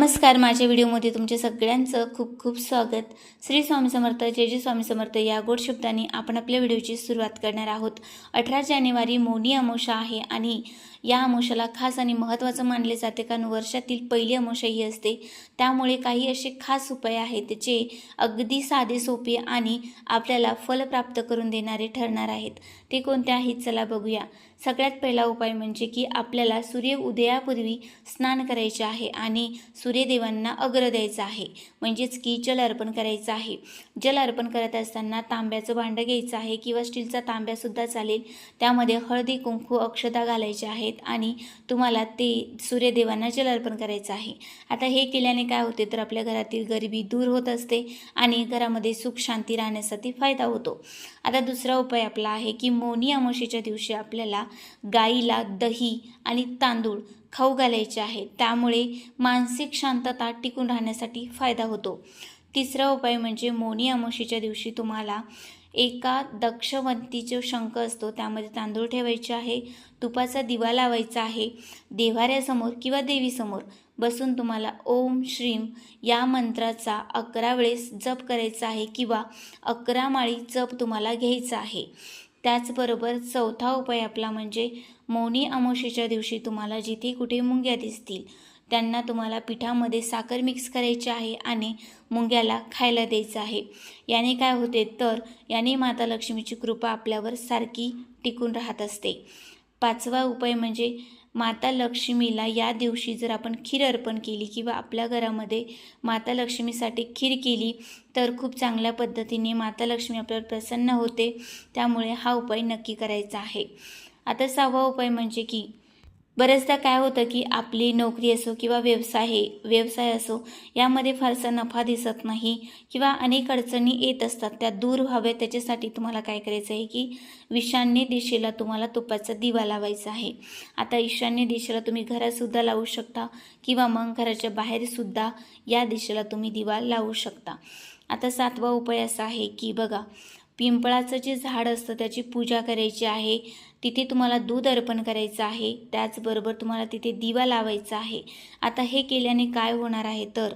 नमस्कार माझ्या व्हिडिओमध्ये तुमच्या सगळ्यांचं खूप खूप स्वागत. श्री स्वामी समर्थ जय जय स्वामी समर्थ या गोड शब्दांनी आपण आपल्या व्हिडिओची सुरुवात करणार आहोत. अठरा जानेवारी मोनी अमोषा आहे आणि या अमावस्याला खास आणि महत्त्वाचं मानले जाते कारण वर्षातील पहिली अमावस्या ही असते. त्यामुळे काही असे खास उपाय आहेत जे अगदी साधे सोपे आणि आपल्याला फल प्राप्त करून देणारे ठरणार आहेत. ते कोणते आहेत चला बघूया. सगळ्यात पहिला उपाय म्हणजे की आपल्याला सूर्य उदयापूर्वी स्नान करायचे आहे आणि सूर्यदेवांना अग्र द्यायचं आहे. म्हणजेच की जल अर्पण करायचं आहे. जल अर्पण करत असताना तांब्याचं भांडं घ्यायचं आहे किंवा स्टीलचा तांब्यासुद्धा चालेल. त्यामध्ये हळदी कुंकू अक्षता घालायचे आहेत आणि तुम्हाला ते सूर्यदेवांना जल अर्पण करायचं आहे. आता हे केल्याने काय होते तर आपल्या घरातील गरिबी दूर होत असते आणि घरामध्ये सुख शांती राहण्यासाठी फायदा होतो. आता दुसरा उपाय आपला आहे की मौनी अमावस्येच्या दिवशी आपल्याला गाईला दही आणि तांदूळ खाऊ घालायचे आहे. त्यामुळे मानसिक शांतता टिकून राहण्यासाठी फायदा होतो. तिसरा उपाय म्हणजे मोनी अमावशीच्या दिवशी तुम्हाला एका दक्षवंतीचे शंख असतो त्यामध्ये तांदूळ ठेवायचे आहे तुपाचा दिवा लावायचा आहे देवाऱ्यासमोर किंवा देवीसमोर बसून तुम्हाला ओम श्रीम या मंत्राचा अकरा वेळेस जप करायचा आहे किंवा अकरा माळी जप तुम्हाला घ्यायचा आहे. त्याचबरोबर चौथा उपाय आपला म्हणजे मौनी अमावशीच्या दिवशी तुम्हाला जिथे कुठे मुंग्या दिसतील त्यांना तुम्हाला पिठामध्ये साखर मिक्स करायची आहे आणि मुंग्याला खायला द्यायचं आहे. याने काय होते तर याने माता लक्ष्मीची कृपा आपल्यावर सारखी टिकून राहत असते. पाचवा उपाय म्हणजे माता लक्ष्मीला या दिवशी जर आपण खीर अर्पण केली किंवा आपल्या घरामध्ये माता लक्ष्मीसाठी खीर केली तर खूप चांगल्या पद्धतीने माता लक्ष्मी आपल्यावर प्रसन्न होते. त्यामुळे हा उपाय नक्की करायचा आहे. आता सहावा उपाय म्हणजे की बऱ्याचदा काय होतं की आपली नोकरी असो किंवा व्यवसाय हे व्यवसाय असो यामध्ये फारसा नफा दिसत नाही किंवा अनेक अडचणी येत असतात. त्या दूर व्हाव्या त्याच्यासाठी तुम्हाला काय करायचं आहे की ईशान्य दिशेला तुम्हाला तुपाचा दिवा लावायचा आहे. आता ईशान्य दिशेला तुम्ही घरातसुद्धा लावू शकता किंवा मग घराच्या बाहेरसुद्धा या दिशेला तुम्ही दिवा लावू शकता. आता सातवा उपाय असा आहे की बघा पिंपळाचं जे झाड असतं त्याची पूजा करायची आहे. तिथे तुम्हाला दूध अर्पण करायचं आहे. त्याचबरोबर तुम्हाला तिथे दिवा लावायचा आहे. आता हे केल्याने काय होणार आहे? तर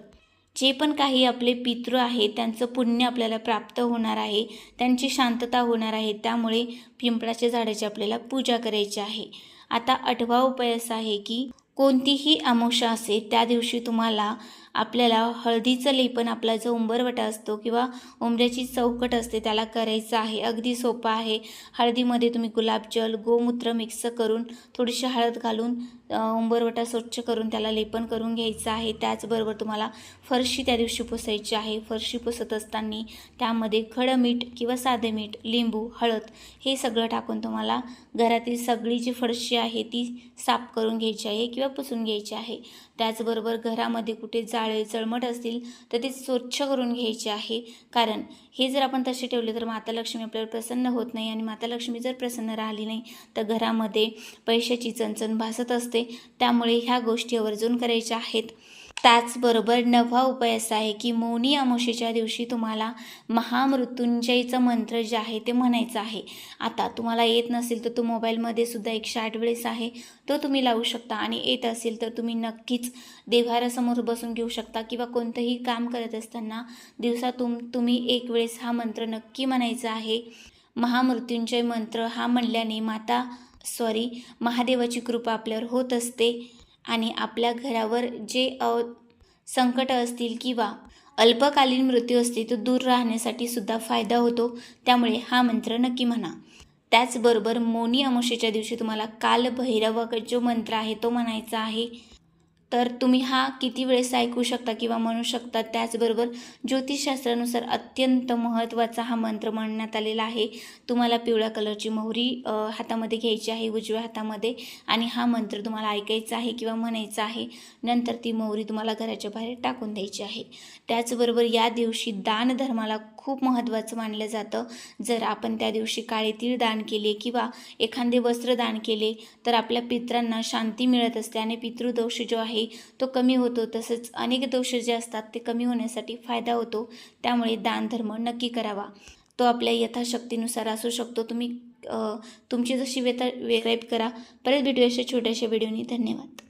जे पण काही आपले पितृ आहेत त्यांचं पुण्य आपल्याला प्राप्त होणार आहे. त्यांची शांतता होणार आहे. त्यामुळे पिंपळाच्या झाडाची आपल्याला पूजा करायची आहे. आता आठवा उपाय असा आहे की कोणतीही अमावस्या असेल त्या दिवशी तुम्हाला आपल्याला हळदीचं लेपन आपला जो उंबरवटा असतो किंवा उंबऱ्याची चौकट असते त्याला करायचं आहे. अगदी सोपं आहे. हळदीमध्ये तुम्ही गुलाबजल गोमूत्र मिक्स करून थोडीशी हळद घालून उंबरवटा स्वच्छ करून त्याला लेपन करून घ्यायचं आहे. त्याचबरोबर तुम्हाला फरशी त्या दिवशी पुसायची आहे. फरशी पुसत असताना त्यामध्ये खडं मीठ किंवा साधे मीठ लिंबू हळद हे सगळं टाकून तुम्हाला घरातील सगळी जी फरशी आहे ती साफ करून घ्यायची आहे किंवा पुसून घ्यायची आहे. त्याचबरोबर घरामध्ये कुठे जा जाळे चळमट असतील तर ते स्वच्छ करून घ्यायचे आहे. कारण हे जर आपण तसे ठेवले तर माता लक्ष्मी आपल्यावर प्रसन्न होत नाही आणि माता लक्ष्मी जर प्रसन्न राहिली नाही तर घरामध्ये पैशाची चणचण भासत असते. त्यामुळे ह्या गोष्टी आवर्जून करायच्या आहेत. त्याचबरोबर नवा उपाय असा आहे की मौनी अमावशेच्या दिवशी तुम्हाला महामृत्युंजयचं मंत्र जे आहे ते म्हणायचं आहे. आता तुम्हाला येत नसेल तर तो मोबाईलमध्ये सुद्धा एकशे आठ वेळेस आहे. तो तुम्ही लावू शकता आणि येत असेल तर तुम्ही नक्कीच देव्हारासमोर बसून घेऊ शकता किंवा कोणतंही काम करत असताना दिवसातून तुम्ही एक वेळेस हा मंत्र नक्की म्हणायचा आहे. महामृत्युंजय मंत्र हा म्हणल्याने माता सॉरी महादेवाची कृपा आपल्यावर होत असते. आणि आपल्या घरावर जे अ संकट असतील किंवा अल्पकालीन मृत्यू असतील तो दूर राहण्यासाठी सुद्धा फायदा होतो. त्यामुळे हा मंत्र नक्की म्हणा. त्याचबरोबर मोनी अमावस्येच्या दिवशी तुम्हाला कालभैरव जो मंत्र आहे तो म्हणायचा आहे तर तुम्ही हा किती वेळेस ऐकू शकता किंवा म्हणू शकता त्याचबरोबर ज्योतिषशास्त्रानुसार अत्यंत महत्त्वाचा हा मंत्र म्हणण्यात आलेला आहे. तुम्हाला पिवळ्या कलरची मोहरी हातामध्ये घ्यायची आहे उजव्या हातामध्ये. आणि हा मंत्र तुम्हाला ऐकायचा आहे किंवा म्हणायचा आहे नंतर ती मोहरी तुम्हाला घराच्या बाहेर टाकून द्यायची आहे. त्याचबरोबर या दिवशी दानधर्माला खूप महत्त्वाचं मानलं जातं. जर आपण त्या दिवशी काळे तीळ दान केले किंवा एखादे वस्त्र दान केले तर आपल्या पित्रांना शांती मिळत असते आणि पितृदोष जो आहे तो कमी होतो. तसंच अनेक दोष जे असतात ते कमी होण्यासाठी फायदा होतो. त्यामुळे दानधर्म नक्की करावा. तो आपल्या यथाशक्तीनुसार असू शकतो. तुम्ही तुमची जशी व्यथा वेगळाईप करा. परत भेटूया अशा छोट्याशा व्हिडिओनी धन्यवाद.